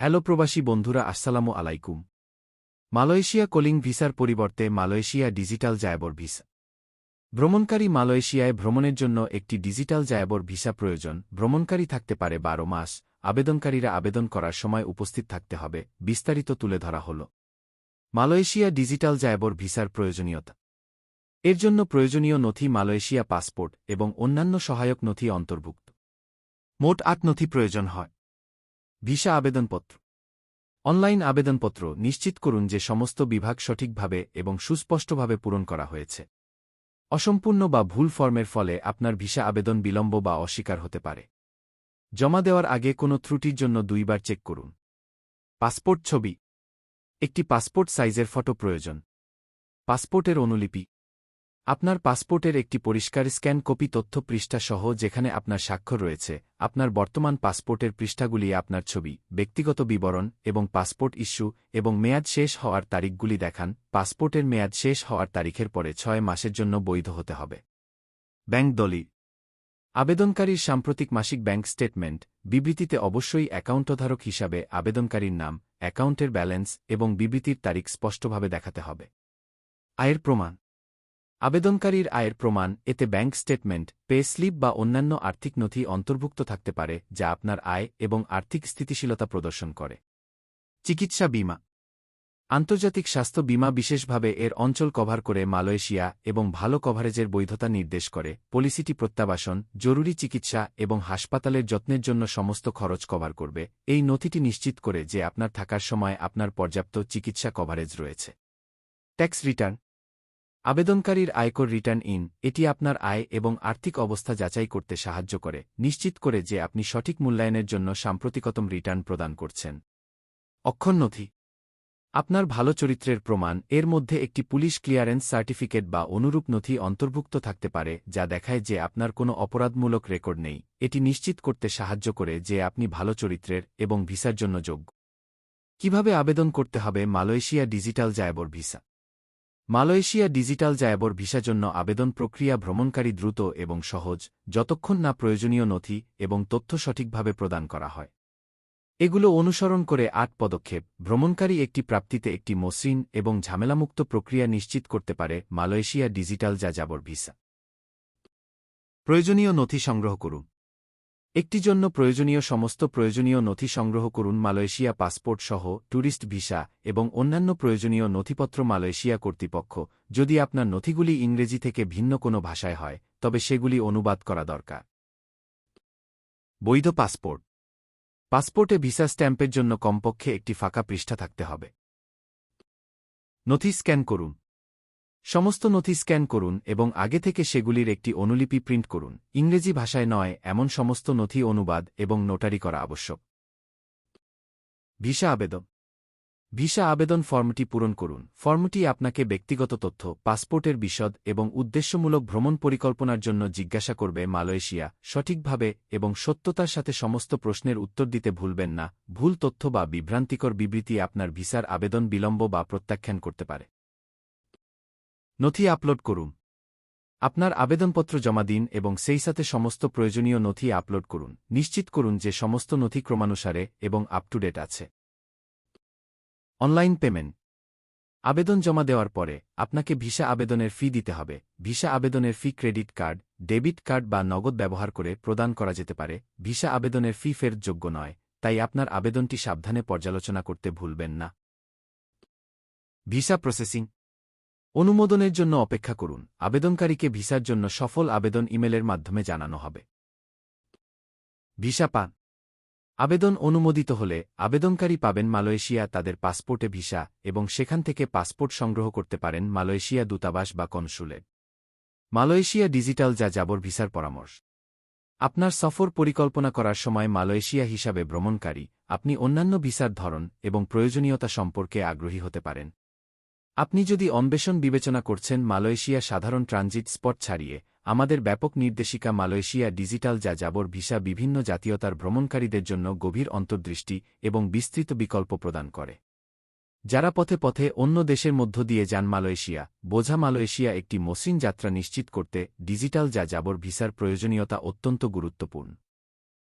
Hello প্রবাসী বন্ধুরা, আসসালামু আলাইকুম। মালয়েশিয়া কলিং ভিসার পরিবর্তে মালয়েশিয়া ডিজিটাল জায়াবর ভিসা। ভ্রমণকারী মালয়েশিয়ায় ভ্রমণের জন্য একটি ডিজিটাল জায়াবর ভিসা প্রয়োজন। ভ্রমণকারী থাকতে পারে বারো মাস। আবেদনকারীরা আবেদন করার সময় উপস্থিত থাকতে হবে, বিস্তারিত তুলে ধরা হল। মালয়েশিয়া ডিজিটাল জায়াবর ভিসার প্রয়োজনীয়তা। এর জন্য প্রয়োজনীয় নথি মালয়েশিয়া পাসপোর্ট এবং অন্যান্য সহায়ক নথি অন্তর্ভুক্ত। মোট আট নথি প্রয়োজন হয়। ভিসা আবেদনপত্র। অনলাইন আবেদনপত্র নিশ্চিত করুন যে সমস্ত বিভাগ সঠিকভাবে এবং সুস্পষ্টভাবে পূরণ করা হয়েছে। অসম্পূর্ণ বা ভুল ফর্মের ফলে আপনার ভিসা আবেদন বিলম্ব বা অস্বীকার হতে পারে। জমা দেওয়ার আগে কোনো ত্রুটির জন্য দুইবার চেক করুন। পাসপোর্ট ছবি। একটি পাসপোর্ট সাইজের ফটো প্রয়োজন। পাসপোর্টের অনুলিপি। আপনার পাসপোর্টের একটি পরিষ্কার স্ক্যান কপি তথ্য পৃষ্ঠা সহ যেখানে আপনার স্বাক্ষর রয়েছে, আপনার বর্তমান পাসপোর্টের পৃষ্ঠাগুলি, আপনার ছবি, ব্যক্তিগত বিবরণ এবং পাসপোর্ট ইস্যু এবং মেয়াদ শেষ হওয়ার তারিখগুলি দেখান। পাসপোর্টের মেয়াদ শেষ হওয়ার তারিখের পরে ছয় মাসের জন্য বৈধ হতে হবে। ব্যাংক দলি আবেদনকারীর সাম্প্রতিক মাসিক ব্যাংক স্টেটমেন্ট। বিবৃতিতে অবশ্যই অ্যাকাউন্টধারক হিসাবে আবেদনকারীর নাম, অ্যাকাউন্টের ব্যালেন্স এবং বিবৃতির তারিখ স্পষ্টভাবে দেখাতে হবে। আয়ের প্রমাণ। আবেদনকারীর আয়ের প্রমাণ, এতে ব্যাংক স্টেটমেন্ট, পে স্লিপ বা অন্যান্য আর্থিক নথি অন্তর্ভুক্ত থাকতে পারে, যা আপনার আয় এবং আর্থিক স্থিতিশীলতা প্রদর্শন করে। চিকিৎসা বীমা। আন্তর্জাতিক স্বাস্থ্য বীমা বিশেষভাবে এর অঞ্চল কভার করে মালয়েশিয়া এবং ভালো কভারেজের বৈধতা নির্দেশ করে, পলিসিটি প্রত্যাবাসন, জরুরি চিকিৎসা এবং হাসপাতালের যত্নের জন্য সমস্ত খরচ কভার করবে, এই নথিটি নিশ্চিত করে যে আপনার থাকার সময় আপনার পর্যাপ্ত চিকিৎসা কভারেজ রয়েছে। Tax return. আবেদনকারীর আয়কর রিটার্ন ইন, এটি আপনার আয় এবং আর্থিক অবস্থা যাচাই করতে সাহায্য করে, নিশ্চিত করে যে আপনি সঠিক মূল্যায়নের জন্য সাম্প্রতিকতম রিটার্ন প্রদান করছেন। অক্ষর নথি আপনার ভালো চরিত্রের প্রমাণ, এর মধ্যে একটি পুলিশ ক্লিয়ারেন্স সার্টিফিকেট বা অনুরূপ নথি অন্তর্ভুক্ত থাকতে পারে, যা দেখায় যে আপনার কোনো অপরাধমূলক রেকর্ড নেই। এটি নিশ্চিত করতে সাহায্য করে যে আপনি ভালো চরিত্রের এবং ভিসার জন্য যোগ্য। কীভাবে আবেদন করতে হবে মালয়েশিয়া ডিজিটাল জায়বর ভিসা? মালয়েশিয়া ডিজিটাল জায়াবর ভিসা জন্য আবেদন প্রক্রিয়া ভ্রমণকারী দ্রুত এবং সহজ, যতক্ষণ না প্রয়োজনীয় নথি এবং তথ্য সঠিকভাবে প্রদান করা হয়। এগুলো অনুসরণ করে আট পদক্ষেপ, ভ্রমণকারী একটি প্রাপ্তিতে একটি মসৃণ এবং ঝামেলামুক্ত প্রক্রিয়া নিশ্চিত করতে পারে মালয়েশিয়া ডিজিটাল যাযাবর ভিসা। প্রয়োজনীয় নথি সংগ্রহ করুন। একটি জন্য প্রয়োজনীয় সমস্ত প্রয়োজনীয় নথি সংগ্রহ করুন মালয়েশিয়া পাসপোর্ট সহ, ট্যুরিস্ট ভিসা এবং অন্যান্য প্রয়োজনীয় নথিপত্র মালয়েশিয়া কর্তৃপক্ষ। যদি আপনার নথিগুলি ইংরেজি থেকে ভিন্ন কোনো ভাষায় হয়, তবে সেগুলি অনুবাদ করা দরকার। বৈধ পাসপোর্ট। পাসপোর্টে ভিসা স্ট্যাম্পের জন্য কমপক্ষে একটি ফাঁকা পৃষ্ঠা থাকতে হবে। নথি স্ক্যান করুন। সমস্ত নথি স্ক্যান করুন এবং আগে থেকে সেগুলির একটি অনুলিপি প্রিন্ট করুন। ইংরেজি ভাষায় নয়, এমন সমস্ত নথি অনুবাদ এবং নোটারি করা আবশ্যক। ভিসা আবেদন। ভিসা আবেদন ফর্মটি পূরণ করুন। ফর্মটি আপনাকে ব্যক্তিগত তথ্য, পাসপোর্টের বিশদ এবং উদ্দেশ্যমূলক ভ্রমণ পরিকল্পনার জন্য জিজ্ঞাসা করবে মালয়েশিয়া, সঠিকভাবে এবং সত্যতার সাথে সমস্ত প্রশ্নের উত্তর দিতে ভুলবেন না। ভুল তথ্য বা বিভ্রান্তিকর বিবৃতি আপনার ভিসার আবেদন বিলম্ব বা প্রত্যাখ্যান করতে পারে। নথি আপলোড করুন। আপনার আবেদনপত্র জমা দিন এবং সেই সাথে সমস্ত প্রয়োজনীয় নথি আপলোড করুন। নিশ্চিত করুন যে সমস্ত নথি ক্রমানুসারে এবং আপ টু ডেট আছে। Online payment. আবেদন জমা দেওয়ার পরে আপনাকে ভিসা আবেদনের ফি দিতে হবে। ভিসা আবেদনের fee credit card debit card বা নগদ ব্যবহার করে প্রদান করা যেতে পারে। ভিসা আবেদনের ফি ফেরতযোগ্য নয়, তাই আপনার আবেদনটি সাবধানে পর্যালোচনা করতে ভুলবেন না। Visa processing. অনুমোদনের জন্য অপেক্ষা করুন। আবেদনকারীকে ভিসার জন্য সফল আবেদন ইমেলের মাধ্যমে জানানো হবে। ভিসা পান। আবেদন অনুমোদিত হলে আবেদনকারী পাবেন মালয়েশিয়া তাদের পাসপোর্টে ভিসা এবং সেখান থেকে পাসপোর্ট সংগ্রহ করতে পারেন মালয়েশিয়া দূতাবাস বা কনসুলে মালয়েশিয়া ডিজিটাল যা যাবর ভিসার পরামর্শ। আপনার সফর পরিকল্পনা করার সময় মালয়েশিয়া হিসাবে ভ্রমণকারী, আপনি অন্যান্য ভিসার ধরন এবং প্রয়োজনীয়তা সম্পর্কে আগ্রহী হতে পারেন। আপনি যদি অন্বেষণ বিবেচনা করছেন মালয়েশিয়া সাধারণ ট্রানজিট স্পট ছাড়িয়ে, আমাদের ব্যাপক নির্দেশিকা মালয়েশিয়া ডিজিটাল যা যাবর ভিসা বিভিন্ন জাতীয়তার ভ্রমণকারীদের জন্য গভীর অন্তর্দৃষ্টি এবং বিস্তৃত বিকল্প প্রদান করে। যারা পথে পথে অন্য দেশের মধ্য দিয়ে যান মালয়েশিয়া, বোঝা মালয়েশিয়া একটি মসৃণ যাত্রা নিশ্চিত করতে ডিজিটাল যা যাবর ভিসার প্রয়োজনীয়তা অত্যন্ত গুরুত্বপূর্ণ।